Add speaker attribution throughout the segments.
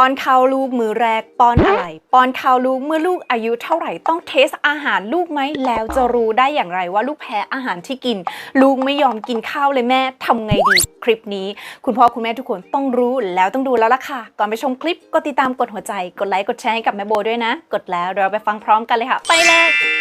Speaker 1: ป้อนข้าวลูกมือแรกป้อนอะไร ป้อนข้าวลูกเมื่อลูกอายุเท่าไหร่ต้องเทสอาหารลูกไหมแล้วจะรู้ได้อย่างไรว่าลูกแพ้อาหารที่กิน ลูกไม่ยอมกินข้าวเลยแม่ทำไงดีคลิปนี้ คุณพ่อคุณแม่ทุกคนต้องรู้แล้วต้องดูแล้วล่ะค่ะ ก่อนไปชมคลิปก็ติดตามกดหัวใจ กดไลค์กดแชร์ให้กับแม่โบด้วยนะ กดแล้วเดี๋ยวเราไปฟังพร้อมกันเลยค่ะ ไปเลย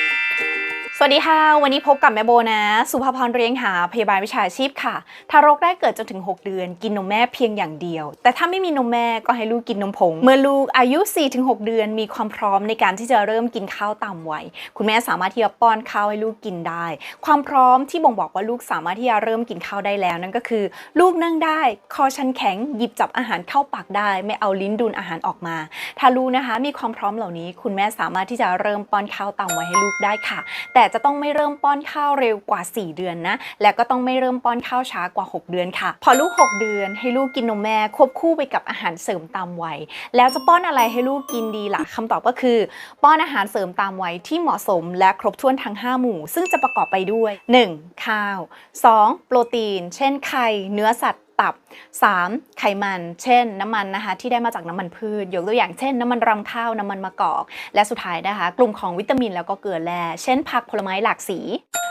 Speaker 1: สวัสดีค่ะ วันนี้พบกับแม่โบนะ สุภาพรเรียงหาพยาบาลวิชาชีพค่ะ ทารกแรกเกิดจนถึง 6 เดือน กินนมแม่เพียงอย่างเดียว แต่ถ้าไม่มีนมแม่ก็ให้ลูกกินนมผง เมื่อลูกอายุ 4-6 เดือนมีความพร้อมในการที่จะเริ่มกินข้าวตามวัย คุณแม่สามารถที่จะป้อนข้าวให้ลูกกินได้ ความพร้อมที่บ่งบอกว่าลูกสามารถที่จะเริ่มกินข้าวได้แล้ว นั่นก็คือ ลูกนั่งได้ คอชันแข็ง หยิบจับอาหารเข้าปากได้ ไม่เอาลิ้นดูดอาหารออกมา ถ้าลูกนะคะ มีความพร้อมเหล่านี้ คุณแม่สามารถที่จะเริ่มป้อนข้าวตามวัยให้ลูกได้ค่ะ แต่จะต้องไม่เริ่มป้อนข้าวเร็วกว่า 4 เดือนนะ และก็ต้องไม่เริ่มป้อนข้าวช้ากว่า 6 เดือนค่ะ พอลูก 6 เดือนให้ลูกกินนมแม่ควบคู่ไปกับอาหารเสริมตามวัย แล้วจะป้อนอะไรให้ลูกกินดีล่ะคำตอบก็คือ ป้อนอาหารเสริมตามวัยที่เหมาะสมและครบถ้วนทั้ง 5 หมู่ ซึ่งจะประกอบไปด้วย 1. ข้าว 2. โปรตีน เช่นไข่ เนื้อสัตว์ ตับ 3. ไขมัน เช่น น้ำมันนะคะที่ได้มาจากน้ำมันพืช ยกตัวอย่างเช่น น้ำมันรำข้าว น้ำมันมะกอก และสุดท้ายนะคะ กลุ่มของวิตามินแล้วก็เกลือแร่ เช่นผักผลไม้หลากสี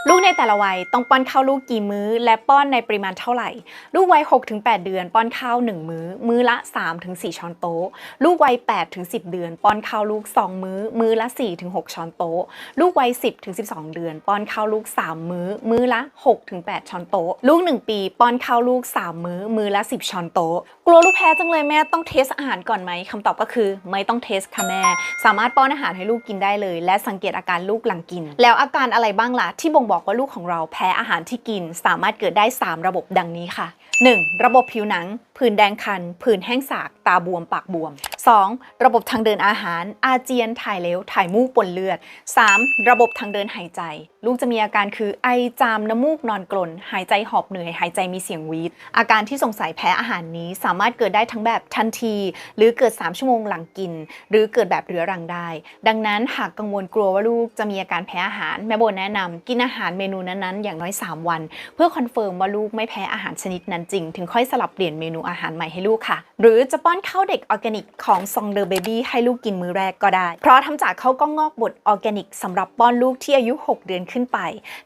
Speaker 1: ลูกในแต่ละวัยต้องป้อนข้าวลูกกี่มื้อ และป้อนในปริมาณเท่าไหร่ ลูกวัย 6-8 เดือน ป้อนข้าว 1 มื้อ มื้อละ 3-4 ช้อนโต๊ะ ลูกวัย 8-10 เดือน ป้อนข้าวลูก 2 มื้อ มื้อละ 4-6 ช้อนโต๊ะ ลูกวัย 10-12 เดือน ป้อนข้าวลูก 3 มื้อ มื้อละ 6-8 ช้อนโต๊ะ ลูก 1 ปี ป้อนข้าวลูก 3 มื้อ มื้อละ 10 ช้อนโต๊ะ กลัวลูกแพ้จังเลยแม่ต้องเทสอาหารก่อนไหมคำตอบก็คือไม่ต้องเทสค่ะแม่ สามารถป้อนอาหารให้ลูกกินได้เลย และสังเกตอาการลูกหลังกิน แล้วอาการอะไรบ้างล่ะที่บ่งบอกอกว่าลูกของเราแพ้อาหารที่กิน สามารถเกิดได้ 3 ระบบดังนี้ค่ะ 1. ระบบผิวหนัง ผื่นแดงคัน ผื่นแห้งสาก ตาบวม ปากบวม 2. ระบบทางเดินอาหาร อาเจียน ถ่ายเหลว ถ่ายมูกปนเลือด 3. ระบบทางเดินหายใจ ลูกจะมีอาการคือไอจามน้ำมูกนอนกลน หายใจหอบเหนื่อย หายใจมีเสียงวีด อาการที่สงสัยแพ้อาหารนี้สามารถเกิดได้ทั้งแบบทันที หรือเกิด 3 ชั่วโมงหลังกิน หรือเกิดแบบเรื้อรังได้ ดังนั้นหากกังวลกลัวว่าลูกจะมีอาการแพ้อาหาร แม่โบแนะนำกินอาหารเมนูนั้นๆ อย่างน้อย 3 วัน เพื่อคอนเฟิร์มว่าลูกไม่แพ้อาหารชนิดนั้นจริง ถึงค่อยสลับเปลี่ยนเมนูอาหารใหม่ให้ลูกค่ะ หรือจะป้อนข้าวเด็กออร์แกนิกของซองเดอร์เบบี้ให้ลูกกินมื้อแรกก็ได้ เพราะทำจากข้าวกล้องงอกบดออร์แกนิกสำหรับป้อนลูกที่อายุ 6 เดือนขึ้นไป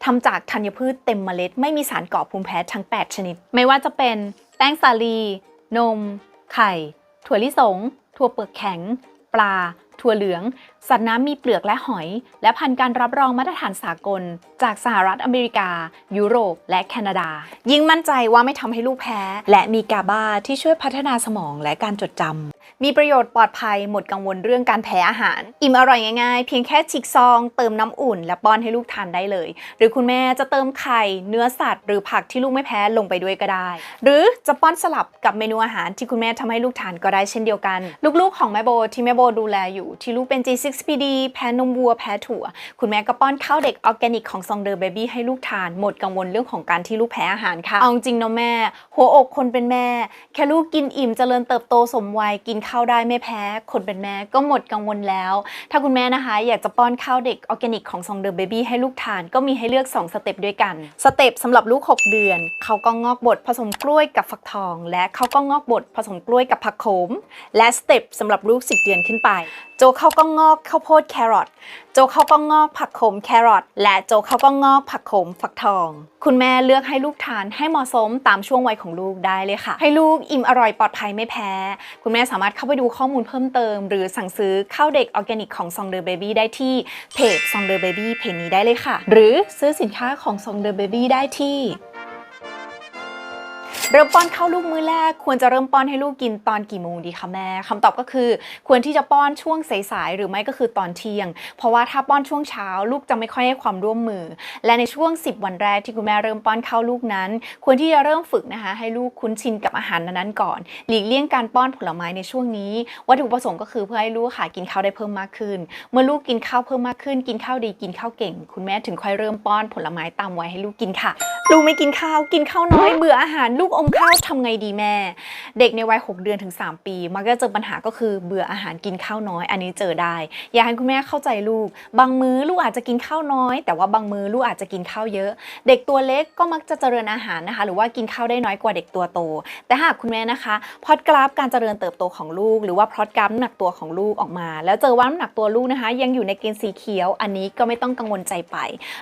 Speaker 1: ทำจากธัญพืชเต็มเมล็ด ไม่มีสารก่อภูมิแพ้ทั้ง 8 ชนิด ไม่ว่าจะเป็นแป้งสาลี นม ไข่ ถั่วลิสง ถั่วเปลือกแข็ง ปลา ถั่วเหลือง สัตว์น้ำมีเปลือกและหอย และผ่านการรับรองมาตรฐานสากล จากสหรัฐอเมริกา ยุโรป และแคนาดา ยิ่งมั่นใจว่าไม่ทำให้ลูกแพ้ และมีกาบาที่ช่วยพัฒนาสมองและการจดจำ มีประโยชน์ปลอดภัยหมดกังวลเรื่องการแพ้อาหาร อิ่มอร่อยง่ายๆ เพียงแค่ฉีกซอง เติมน้ำอุ่น และป้อนให้ลูกทานได้เลย หรือคุณแม่จะเติมไข่ เนื้อสัตว์ หรือผักที่ลูกไม่แพ้ลงไปด้วยก็ได้ หรือจะป้อนสลับกับเมนูอาหารที่คุณแม่ทำให้ลูกทานก็ได้เช่นเดียวกัน ลูกๆ ของแม่โบที่แม่โบดูแลอยู่ที่ลูกเป็น G6PD แพ้นมวัวแพ้ถั่ว คุณแม่ก็ป้อนข้าวเด็กออร์แกนิกของซองเดอร์เบบี้ให้ลูกทานหมดกังวลเรื่องของการที่ลูกแพ้อาหารค่ะ เอาจริงนะแม่ หัวอกคนเป็นแม่ แค่ลูกกินอิ่มเจริญเติบโตสมวัยกินข้าวได้ไม่แพ้ คนเป็นแม่ก็หมดกังวลแล้ว ถ้าคุณแม่นะคะ อยากจะป้อนข้าวเด็กออร์แกนิกของซองเดอร์เบบี้ให้ลูกทานก็มีให้เลือก 2 สเต็ปด้วยกันสเต็ปสำหรับลูก 6 เดือนเขาก็งอกบดผสมกล้วยกับฟักทอง และเขาก็งอกบดผสมกล้วยกับผักโขม และสเต็ปสำหรับลูก 10 เดือนขึ้นไปโจข้าวก็งอกข้าวโพดแครอทโจข้าวก็งอกผักขมแครอทและโจข้าวก็งอกผักขมฟักทอง คุณแม่เลือกให้ลูกทานให้เหมาะสมตามช่วงวัยของลูกได้เลยค่ะ ให้ลูกอิ่มอร่อยปลอดภัยไม่แพ้ คุณแม่สามารถเข้าไปดูข้อมูลเพิ่มเติม หรือสั่งซื้อข้าวเด็กออร์แกนิกของซองเดอร์เบบี้ได้ที่เพจซองเดอร์เบบี้เพจนี้ได้เลยค่ะ หรือซื้อสินค้าของซองเดอร์เบบี้ได้ที่ เริ่มป้อนข้าวลูกมื้อแรก ควรจะเริ่มป้อนให้ลูกกินตอนกี่โมงดีคะแม่คำตอบก็คือ ควรที่จะป้อนช่วงสายๆหรือไม่ก็คือตอนเที่ยง เพราะว่าถ้าป้อนช่วงเช้าลูกจะไม่ค่อยให้ความร่วมมือ และในช่วง 10 วันแรกที่คุณแม่เริ่มป้อนข้าวลูกนั้น ควรที่จะเริ่มฝึกนะคะ ให้ลูกคุ้นชินกับอาหารนั้นๆก่อน หลีกเลี่ยงการป้อนผลไม้ในช่วงนี้ วัตถุประสงค์ก็คือเพื่อให้ลูกค่ะกินข้าวได้เพิ่มมากขึ้น เมื่อลูกกินข้าวเพิ่มมากขึ้น กินข้าวดีกินข้าวเก่ง คุณแม่ถึงค่อยเริ่มป้อนผลไม้ตามวัยให้ลูกกินค่ะ ลูกไม่กินข้าวกินข้าวน้อยเบื่ออาหารลูกอมข้าวทำไงดีแม่ เด็กในวัย 6 เดือนถึง 3 ปี มักจะเจอปัญหาก็คือเบื่ออาหารกินข้าวน้อย อันนี้เจอได้ อยากให้คุณแม่เข้าใจลูก บางมื้อลูกอาจจะกินข้าวน้อย แต่ว่าบางมื้อลูกอาจจะกินข้าวเยอะ เด็กตัวเล็กก็มักจะเจริญอาหารนะคะ หรือว่ากินข้าวได้น้อยกว่าเด็กตัวโต แต่หากคุณแม่นะคะ พอตกราฟการเจริญเติบโตของลูก หรือว่าพอตกราฟน้ำหนักตัวของลูกออกมา แล้วเจอว่าน้ำหนักตัวลูกนะคะ ยังอยู่ในเกณฑ์สีเขียว อันนี้ก็ไม่ต้องกังวลใจไป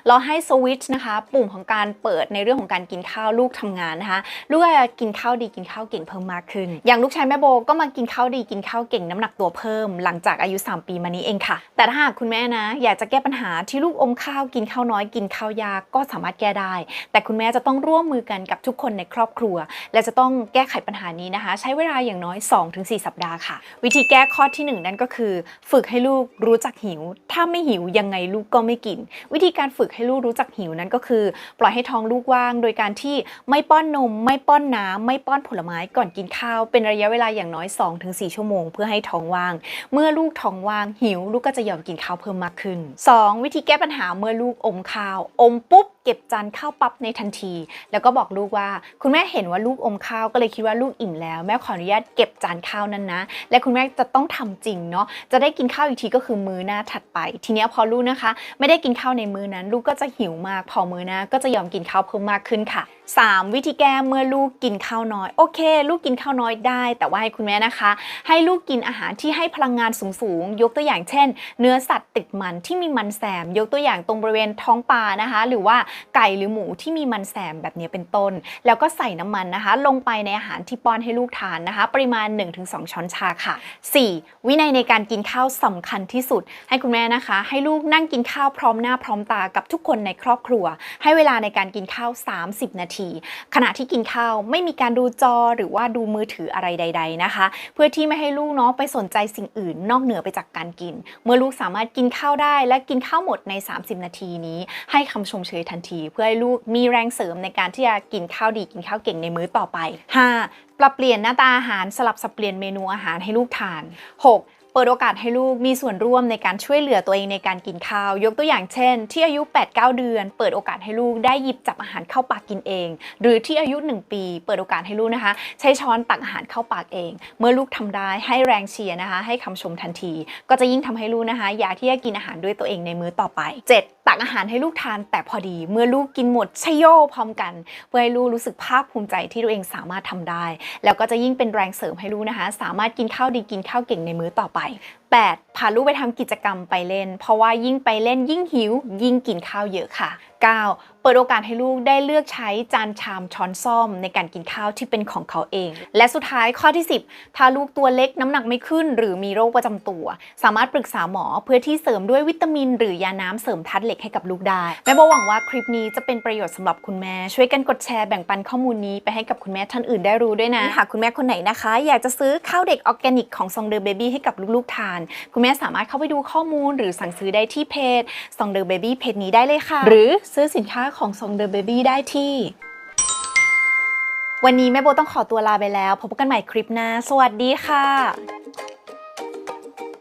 Speaker 1: เราให้สวิตช์นะคะ ปุ่มของการเปิดในเรื่องของการกินข้าวลูกทำงานนะคะลูกก็จะกินข้าวดีกินข้าวเก่งเพิ่มมากขึ้น อย่างลูกชายแม่โบก็มากินข้าวดีกินข้าวเก่งน้ำหนักตัวเพิ่ม หลังจากอายุ 3 ปีมานี้เองค่ะ แต่ถ้าหากคุณแม่นะ อยากจะแก้ปัญหาที่ลูกอมข้าวกินข้าวน้อยกินข้าวยากก็สามารถแก้ได้ แต่คุณแม่จะต้องร่วมมือกันกับทุกคนในครอบครัว และจะต้องแก้ไขปัญหานี้นะคะ ใช้เวลาอย่างน้อย 2-4 สัปดาห์ค่ะ วิธีแก้ข้อที่หนึ่งนั่นก็คือ ฝึกให้ลูกรู้จักหิว ถ้าไม่หิวยังไงลูกก็ไม่กิน วิธีการฝึกให้ลูกรู้จักหิวนั้นก็คือ ปล่อยให้ท้องลูกว่าง โดยการที่ไม่ป้อนนมไม่ป้อนน้ำไม่ป้อนผลไม้ก่อนกินข้าวเป็นระยะเวลาอย่างน้อย 2-4 ชั่วโมง เพื่อให้ท้องว่าง เมื่อลูกท้องว่างหิว ลูกก็จะยอมกินข้าวเพิ่มมากขึ้น 2. วิธีแก้ปัญหาเมื่อลูกอมข้าว อมปุ๊บเก็บจานข้าวปั๊บในทันที แล้วก็บอกลูกว่า คุณแม่เห็นว่าลูกอมข้าวก็เลยคิดว่าลูกอิ่มแล้วแม่ขออนุญาตเก็บจานข้าวนั้นนะ และคุณแม่จะต้องทำจริงเนาะจะได้กินข้าวอีกทีก็คือมื้อหน้าถัดไป ทีนี้พอลูกนะคะ ไม่ได้กินข้าวในมื้อนั้น ลูกก็จะหิวมาก พอมื้อหน้าก็จะยอมกินข้าวเพิ่มมากขึ้นค่ะ 3. วิธีแก้เมื่อลูกกินข้าวน้อย โอเค ลูกกินข้าวน้อยได้ แต่ว่าให้คุณแม่นะคะ ให้ลูกกินอาหารที่ให้พลังงานสูงๆ ยกตัวอย่างเช่น เนื้อสัตว์ติดมันที่มีมันแสม ยกตัวอย่างตรงบริเวณท้องปลานะคะ หรือว่าไก่หรือหมูที่มีมันแสมแบบนี้เป็นต้น แล้วก็ใส่น้ำมันนะคะ ลงไปในอาหารที่ป้อนให้ลูกทานนะคะ ปริมาณ 1-2 ช้อนชาค่ะ 4. วินัยในการกินข้าวสำคัญที่สุด ให้คุณแม่นะคะ ให้ลูกนั่งกินข้าวพร้อมหน้าพร้อมตากับทุกคนในครอบครัว ให้เวลาในการกินข้าว 30 นาทีขณะที่กินข้าวไม่มีการดูจอหรือว่าดูมือถืออะไรใด ๆนะคะ เพื่อที่ไม่ให้ลูกเนาะไปสนใจสิ่งอื่น นอกเหนือไปจากการกิน เมื่อลูกสามารถกินข้าวได้ และกินข้าวหมดใน 30 นาทีนี้ ให้คำชมเชยทันที เพื่อให้ลูกมีแรงเสริมในการที่จะกินข้าวดีกินข้าวเก่งในมื้อต่อไป 5. ปรับเปลี่ยนหน้าตาอาหารสลับสับเปลี่ยนเมนูอาหารให้ลูกทาน 6. เปิดโอกาสให้ลูกมีส่วนร่วมในการช่วยเหลือตัวเองในการกินข้าว ยกตัวอย่างเช่น ที่อายุ 8-9 เดือน เปิดโอกาสให้ลูกได้หยิบจับอาหารเข้าปากกินเอง หรือที่อายุ 1 ปี เปิดโอกาสให้ลูกนะคะ ใช้ช้อนตักอาหารเข้าปากเอง เมื่อลูกทำได้ให้แรงเชียร์นะคะ ให้คำชมทันที ก็จะยิ่งทำให้ลูกนะคะ อยากที่จะกินอาหารด้วยตัวเองในมื้อต่อไป 7. ตักอาหารให้ลูกทานแต่พอดี เมื่อลูกกินหมดชโยพร้อมกัน เพื่อให้ลูกรู้สึกภาคภูมิใจที่ตัวเองสามารถทำได้ แล้วก็จะยิ่งเป็นแรงเสริมให้ลูกนะคะ สามารถกินข้าวดีกินข้าวเก่งในมื้อต่อไป 8. พาลูกไปทำกิจกรรมไปเล่น เพราะว่ายิ่งไปเล่นยิ่งหิว ยิ่งกินข้าวเยอะค่ะ 9. เปิดโอกาสให้ลูกได้เลือกใช้จานชามช้อนซ่อมในการกินข้าวที่เป็นของเขาเอง และสุดท้ายข้อที่ 10 ถ้าลูกตัวเล็กน้ำหนักไม่ขึ้น หรือมีโรคประจำตัว สามารถปรึกษาหมอเพื่อที่เสริมด้วยวิตามิน หรือยาน้ำเสริมธาตุเหล็กให้กับลูกได้แม่โบหวังว่าคลิปนี้จะเป็นประโยชน์สำหรับคุณแม่ช่วยกันกดแชร์แบ่งปันข้อมูลนี้ไปให้กับคุณแม่ท่านอื่นได้รู้ด้วยนะหากคุณแม่คนไหนนะคะ อยากจะซื้อข้าวเด็กออร์แกนิกของซองเดอร์เบบี้ให้กับลูกๆทานคุณแม่สามารถเข้าไปดูข้อมูลหรือสั่งซื้อได้ที่เพจซองเดอร์เบบี้เพจนี้ได้เลยค่ะ หรือซื้อสินค้าของซองเดอร์เบบี้ได้ที่ วันนี้แม่โบต้องขอตัวลาไปแล้ว พบกันใหม่คลิปหน้า สวัสดีค่ะ